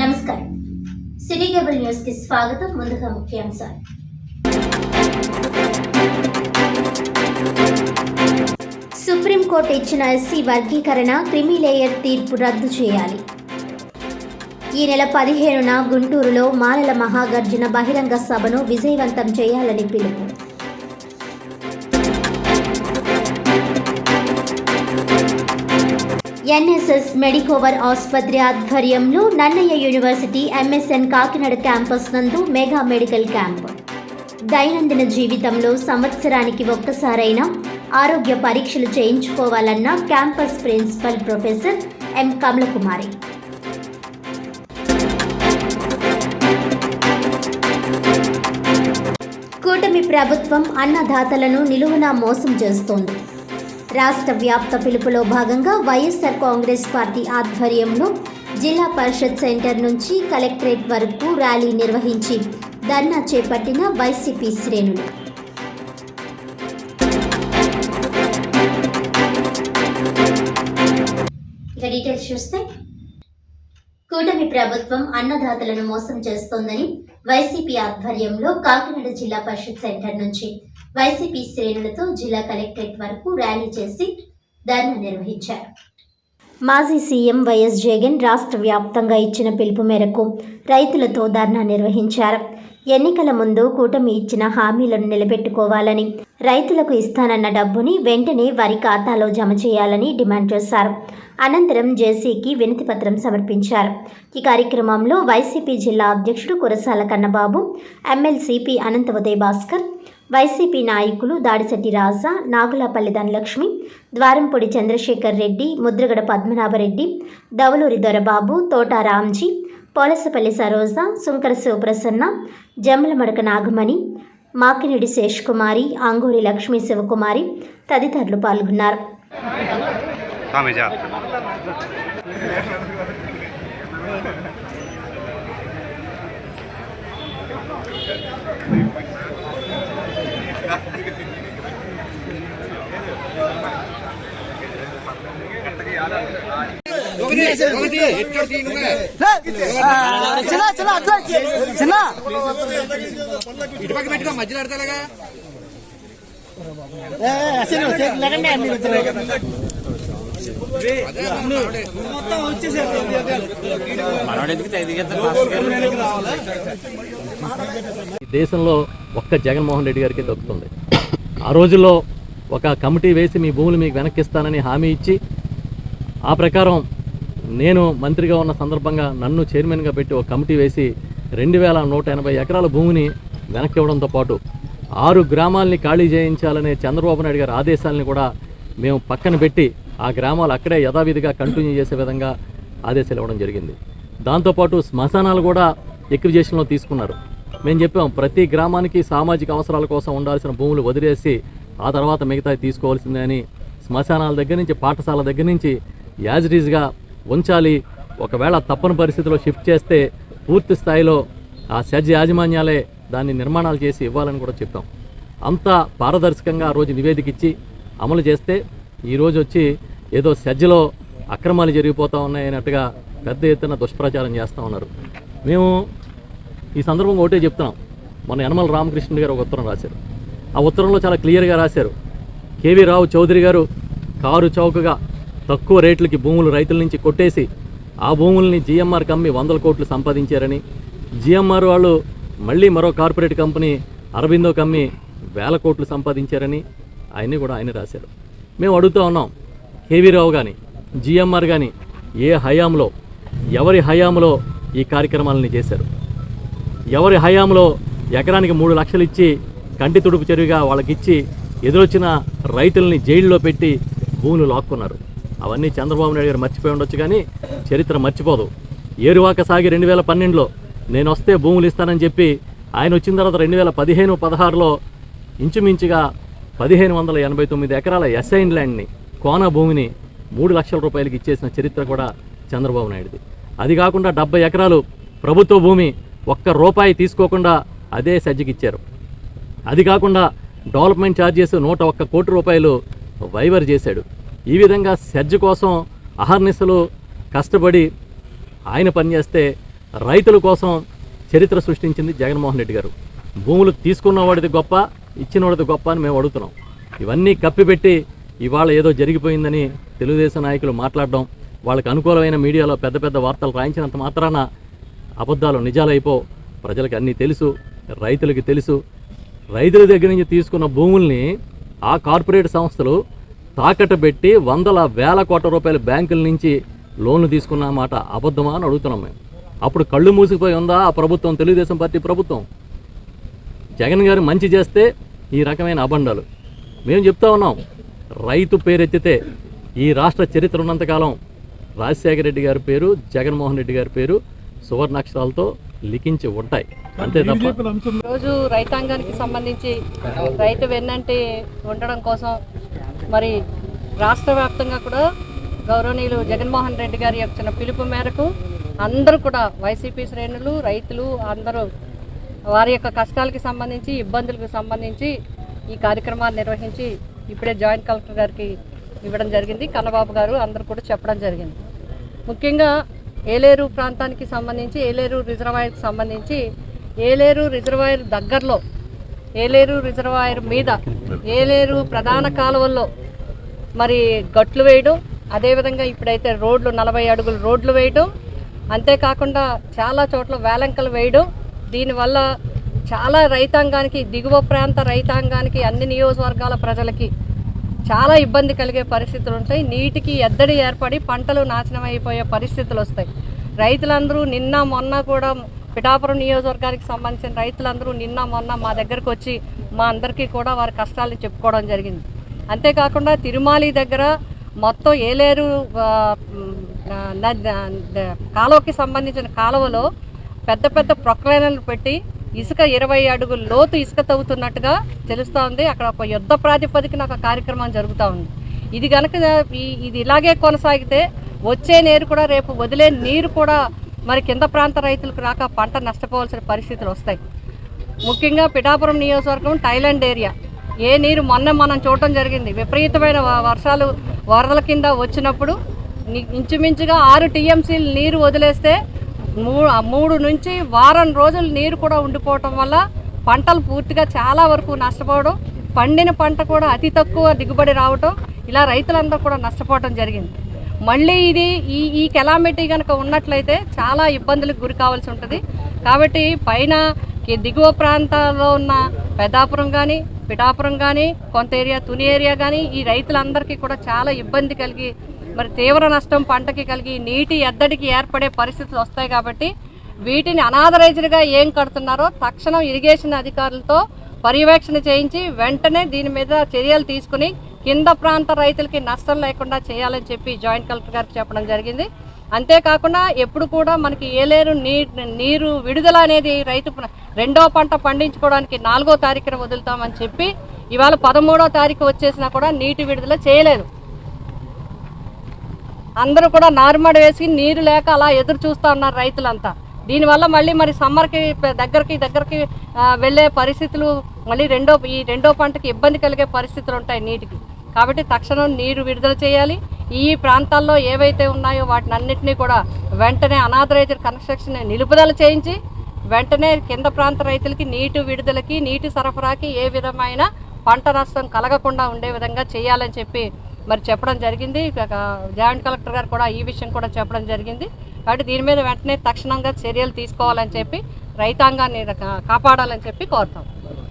నమస్కారం. City cable న్యూస్కి స్వాగతం ముందుగా ముఖ్యాంశాలు. సుప్రీంకోర్టు ఇచ్చిన ఎస్సీ వర్గీకరణ క్రిమిలేయర్ తీర్పు రద్దు చేయాలి. ఈ నెల పదిహేనున గుంటూరులో మాలల మహాగర్జున బహిరంగ సభను విజయవంతం చేయాలని పిలుపు. ఎన్ఎస్ఎస్ మెడికోవర్ ఆసుపత్రి ఆధ్వర్యంలో Nannaya university MSN Kakinada campus నందు మెగా మెడికల్ క్యాంప్. దైనందిన జీవితంలో సంవత్సరానికి ఒక్కసారైనా ఆరోగ్య పరీక్షలు చేయించుకోవాలన్న campus principal professor M. Kamalakumari. కూటమి ప్రభుత్వం అన్నదాతలను నిలువునా మోసం చేస్తోంది. రాష్ట్ర వ్యాప్త పిలుపులో భాగంగా వైఎస్ఆర్ కాంగ్రెస్ పార్టీ ఆధ్వర్యంలో జిల్లా పరిషత్ సెంటర్ నుంచి కలెక్టరేట్ వరకు ర్యాలీ నిర్వహించి ధర్నా చేపట్టిన వైసీపీ శ్రేణులు. ఇక డీటెయిల్స్ చూస్తే కూటమి ప్రభుత్వం అన్నదాతలను మోసం చేస్తోందని వైసీపీ ఆధ్వర్యంలో కాకినాడ జిల్లా పరిషత్ సెంటర్ నుంచి వైసీపీ శ్రేణులతో జిల్లా కలెక్టరేట్ వరకు ర్యాలీ చేసి ధర్నా నిర్వహించారు. మాజీ సీఎం వైఎస్ జగన్ రాష్ట్ర వ్యాప్తంగా ఇచ్చిన పిలుపు మేరకు రైతులతో ధర్నా నిర్వహించారు. ఎన్నికల ముందు కూటమి ఇచ్చిన హామీలను నిలబెట్టుకోవాలని రైతులకు ఇస్తానన్న డబ్బుని వెంటనే వారి ఖాతాలో జమ చేయాలని డిమాండ్ చేశారు. అనంతరం జేసీకి వినతి పత్రం సమర్పించారు. ఈ కార్యక్రమంలో వైసీపీ జిల్లా అధ్యక్షుడు కురసాల కన్నబాబు ఎమ్మెల్సీపీ అనంత ఉదయ్ భాస్కర్ వైసీపీ నాయకులు దాడిశెట్టి రాజా నాగులపల్లి ధనలక్ష్మి ద్వారంపొడి చంద్రశేఖర్ రెడ్డి ముద్రగడ పద్మనాభరెడ్డి దవలూరి దొరబాబు తోట రామ్జీ పోలసపల్లి సరోజ సుంకర శివప్రసన్న జమ్మలమడక నాగమణి మాకిరెడ్డి శేష్ కుమారి ఆంగూరి లక్ష్మీ శివకుమారి తదితరులు పాల్గొన్నారు. தாமே ஜா చిన్న చిన్న అట్లా చిన్న ఇటుపక్క పెట్టుకో మధ్యలో అడతాగా అసలు లేకుండా దేశంలో ఒక్క జగన్మోహన్ రెడ్డి గారికి దొరుకుతుంది ఆ రోజుల్లో ఒక కమిటీ వేసి మీ భూములు మీకు వెనక్కిస్తానని హామీ ఇచ్చి ఆ ప్రకారం నేను మంత్రిగా ఉన్న సందర్భంగా నన్ను చైర్మన్గా పెట్టి ఒక కమిటీ వేసి రెండు వేల నూట ఎనభై ఎకరాల భూమిని వెనక్కి ఇవ్వడంతో పాటు ఆరు గ్రామాల్ని ఖాళీ చేయించాలనే చంద్రబాబు నాయుడు గారి ఆదేశాలని కూడా మేము పక్కన పెట్టి ఆ గ్రామాలు అక్కడే యథావిధిగా కంటిన్యూ చేసే విధంగా ఆదేశాలు ఇవ్వడం జరిగింది. దాంతోపాటు శ్మశానాలు కూడా ఎక్విజేషన్లో తీసుకున్నారు. మేము చెప్పాం ప్రతి గ్రామానికి సామాజిక అవసరాల కోసం ఉండాల్సిన భూములు వదిలేసి ఆ తర్వాత మిగతా తీసుకోవాల్సిందే అని శ్మశానాల దగ్గర నుంచి పాఠశాల దగ్గర నుంచి యాజిటీజ్గా ఉంచాలి. ఒకవేళ తప్పని పరిస్థితిలో షిఫ్ట్ చేస్తే పూర్తి స్థాయిలో ఆ సజ్జ యాజమాన్యాలే దాన్ని నిర్మాణాలు చేసి ఇవ్వాలని కూడా చెప్పాం. అంతా పారదర్శకంగా ఆ రోజు నివేదిక ఇచ్చి అమలు చేస్తే ఈరోజు వచ్చి ఏదో సజ్జలో అక్రమాలు జరిగిపోతూ ఉన్నాయన్నట్టుగా పెద్ద ఎత్తున దుష్ప్రచారం చేస్తూ ఉన్నారు. మేము ఈ సందర్భంగా ఒకటే చెప్తున్నాం. మొన్న యనమల రామకృష్ణ గారు ఒక ఉత్తరం రాశారు. ఆ ఉత్తరంలో చాలా క్లియర్గా రాశారు. కేవీ రావు చౌదరి గారు కారు చౌకగా తక్కువ రేట్లకి భూములు రైతుల నుంచి కొట్టేసి ఆ భూముల్ని జిఎంఆర్ కమ్మి వందల కోట్లు సంపాదించారని జిఎంఆర్ వాళ్ళు మళ్ళీ మరో కార్పొరేట్ కంపెనీ అరబిందో కమ్మి వేల కోట్లు సంపాదించారని ఆయన్ని కూడా ఆయన రాశారు. మేము అడుగుతూ ఉన్నాం కేవీ రావు కానీ జిఎంఆర్ కానీ ఏ హయాంలో ఎవరి హయాంలో ఈ కార్యక్రమాలని చేశారు? ఎవరి హయాంలో ఎకరానికి మూడు లక్షలు ఇచ్చి కంటి తుడుపు చెరువుగా వాళ్ళకిచ్చి ఎదురొచ్చిన రైతుల్ని జైల్లో పెట్టి భూములు లాక్కున్నారు. అవన్నీ చంద్రబాబు నాయుడు గారు మర్చిపోయి ఉండొచ్చు కానీ చరిత్ర మర్చిపోదు. ఏరువాక సాగి రెండు వేల పన్నెండులో నేను వస్తే భూములు ఇస్తానని చెప్పి ఆయన వచ్చిన తర్వాత రెండు వేల పదిహేను పదహారులో ఇంచుమించుగా పదిహేను వందల ఎనభై తొమ్మిది ఎకరాల ఎస్ఐన్ ల్యాండ్ని కోన భూమిని మూడు లక్షల రూపాయలకి ఇచ్చేసిన చరిత్ర కూడా చంద్రబాబు నాయుడుది. అది కాకుండా డెబ్బై ఎకరాలు ప్రభుత్వ భూమి ఒక్క రూపాయి తీసుకోకుండా అదే సజ్జకిచ్చారు అది కాకుండా డెవలప్మెంట్ ఛార్జెస్ నూట ఒక్క కోటి రూపాయలు వైవర్ చేశాడు. ఈ విధంగా సజ్జ కోసం అహర్నిశలు కష్టపడి ఆయన పనిచేస్తే రైతుల కోసం చరిత్ర సృష్టించింది జగన్మోహన్ రెడ్డి గారు. భూములు తీసుకున్నవాడిది గొప్ప ఇచ్చినవాడిది గొప్ప అని మేము అడుగుతున్నాం. ఇవన్నీ కప్పిపెట్టి ఇవాళ ఏదో జరిగిపోయిందని తెలుగుదేశం నాయకులు మాట్లాడడం వాళ్ళకి అనుకూలమైన మీడియాలో పెద్ద పెద్ద వార్తలు రాయించినంత మాత్రాన అబద్ధాలు నిజాలైపో. ప్రజలకు అన్నీ తెలుసు రైతులకి తెలుసు. రైతుల దగ్గర నుంచి తీసుకున్న భూముల్ని ఆ కార్పొరేట్ సంస్థలు తాకట్టు పెట్టి వందల వేల కోట్ల రూపాయల బ్యాంకుల నుంచి లోన్లు తీసుకున్న మాట అబద్ధమా అని అడుగుతున్నాం మేము. అప్పుడు కళ్ళు మూసిపోయి ఉందా ఆ ప్రభుత్వం తెలుగుదేశం పార్టీ ప్రభుత్వం? జగన్ గారు మంచి చేస్తే ఈ రకమైన అబండాలు మేము చెప్తా ఉన్నాం రైతు పేరెత్తితే ఈ రాష్ట్ర చరిత్ర ఉన్నంతకాలం రాజశేఖర రెడ్డి గారి పేరు జగన్మోహన్ రెడ్డి గారి పేరు సువర్ణాక్షరాలతో లిఖించి ఉంటాయి. అంతే తప్ప రోజు రైతాంగానికి సంబంధించి రైతు వెన్నంటి ఉండడం కోసం మరి రాష్ట్ర వ్యాప్తంగా కూడా గౌరవనీయులు జగన్మోహన్ రెడ్డి గారి యొక్క పిలుపు మేరకు అందరూ కూడా వైసీపీ శ్రేణులు రైతులు అందరూ వారి యొక్క కష్టాలకి సంబంధించి ఇబ్బందులకు సంబంధించి ఈ కార్యక్రమాన్ని నిర్వహించి ఇప్పుడే జాయింట్ కలెక్టర్ గారికి ఇవ్వడం జరిగింది. కన్నబాబు గారు అందరూ కూడా చెప్పడం జరిగింది. ముఖ్యంగా ఏలేరు ప్రాంతానికి సంబంధించి ఏలేరు రిజర్వాయర్కి సంబంధించి ఏలేరు రిజర్వాయర్ దగ్గరలో ఏలేరు రిజర్వాయర్ మీద ఏలేరు ప్రధాన కాలువల్లో మరి గట్లు వేయడం అదేవిధంగా ఇప్పుడైతే రోడ్లు నలభై అడుగులు రోడ్లు వేయడం అంతేకాకుండా చాలా చోట్ల వేలంకలు వేయడం దీనివల్ల చాలా రైతాంగానికి దిగువ ప్రాంత రైతాంగానికి అన్ని నియోజకవర్గాల ప్రజలకి చాలా ఇబ్బంది కలిగే పరిస్థితులు ఉంటాయి. నీటికి ఎద్దడి ఏర్పడి పంటలు నాశనం అయిపోయే పరిస్థితులు వస్తాయి. రైతులందరూ నిన్న మొన్న కూడా పిఠాపురం నియోజకవర్గానికి సంబంధించిన రైతులందరూ నిన్న మొన్న మా దగ్గరకు వచ్చి మా అందరికీ కూడా వారి కష్టాలు చెప్పుకోవడం జరిగింది. అంతేకాకుండా తిరుమాలి దగ్గర మొత్తం ఏలేరు కాలువకి సంబంధించిన కాలువలో పెద్ద పెద్ద ప్రొక్లైనర్లు పెట్టి ఇసుక ఇరవై అడుగుల లోతు ఇసుక తవ్వుతున్నట్టుగా తెలుస్తూ ఉంది అక్కడ ఒక యుద్ధ ప్రాతిపదికన ఒక కార్యక్రమం జరుగుతూ ఉంది. ఇది కనుక ఇది ఇలాగే కొనసాగితే వచ్చే నీరు కూడా రేపు వదిలే నీరు కూడా మరి కింద ప్రాంత రైతులకు రాక పంట నష్టపోవాల్సిన పరిస్థితులు వస్తాయి. ముఖ్యంగా పిఠాపురం నియోజకవర్గం టైలాండ్ ఏరియా. ఏ నీరు మొన్న మనం చూడటం జరిగింది. విపరీతమైన వర్షాలు వరదల కింద వచ్చినప్పుడు ఇంచుమించుగా ఆరు టీఎంసీలు నీరు వదిలేస్తే మూడు మూడు నుంచి వారం రోజులు నీరు కూడా ఉండిపోవటం వల్ల పంటలు పూర్తిగా చాలా వరకు నష్టపోవడం పండిన పంట కూడా అతి తక్కువ దిగుబడి రావటం ఇలా రైతులందరూ కూడా నష్టపోవటం జరిగింది. మళ్ళీ ఇది ఈ ఈ కెలామిటీ కనుక ఉన్నట్లయితే చాలా ఇబ్బందులకు గురి కావాల్సి ఉంటుంది. కాబట్టి పైన దిగువ ప్రాంతాల్లో ఉన్న పెద్దాపురం కానీ పిఠాపురం కానీ కొంత ఏరియా తుని ఏరియా కానీ ఈ రైతులందరికీ కూడా చాలా ఇబ్బంది కలిగి మరి తీవ్ర నష్టం పంటకి కలిగి నీటి ఎద్దడికి ఏర్పడే పరిస్థితులు వస్తాయి కాబట్టి వీటిని అనాథరైజ్డ్గా ఏం కడుతున్నారో తక్షణం ఇరిగేషన్ అధికారులతో పర్యవేక్షణ చేయించి వెంటనే దీని మీద చర్యలు తీసుకుని కింద ప్రాంత రైతులకి నష్టం లేకుండా చేయాలని చెప్పి జాయింట్ కలెక్టర్ గారికి చెప్పడం జరిగింది. అంతేకాకుండా ఎప్పుడు కూడా మనకి ఏలేరు నీ నీరు విడుదల అనేది రైతు రెండో పంట పండించుకోవడానికి నాలుగో తారీఖున వదులుతామని చెప్పి ఇవాళ పదమూడో తారీఖు వచ్చేసినా కూడా నీటి విడుదల చేయలేదు. అందరూ కూడా నారుమడి వేసి నీరు లేక అలా ఎదురు చూస్తూ ఉన్నారు రైతులంతా. దీనివల్ల మళ్ళీ మరి సమ్మర్కి దగ్గరికి దగ్గరికి వెళ్ళే పరిస్థితులు మళ్ళీ రెండో ఈ రెండో పంటకి ఇబ్బంది కలిగే పరిస్థితులు ఉంటాయి నీటికి. కాబట్టి తక్షణం నీరు విడుదల చేయాలి. ఈ ప్రాంతాల్లో ఏవైతే ఉన్నాయో వాటిని అన్నింటినీ కూడా వెంటనే అనాథ రైతుల కన్స్ట్రక్షన్ నిలుపుదల చేయించి వెంటనే కింద ప్రాంత రైతులకి నీటి విడుదలకి నీటి సరఫరాకి ఏ విధమైన పంట నష్టం కలగకుండా ఉండే విధంగా చేయాలని చెప్పి మరి చెప్పడం జరిగింది. జాయింట్ కలెక్టర్ గారు కూడా ఈ విషయం కూడా చెప్పడం జరిగింది. కాబట్టి దీని మీద వెంటనే తక్షణంగా చర్యలు తీసుకోవాలని చెప్పి రైతాంగాన్ని కాపాడాలని చెప్పి కోరుతాం.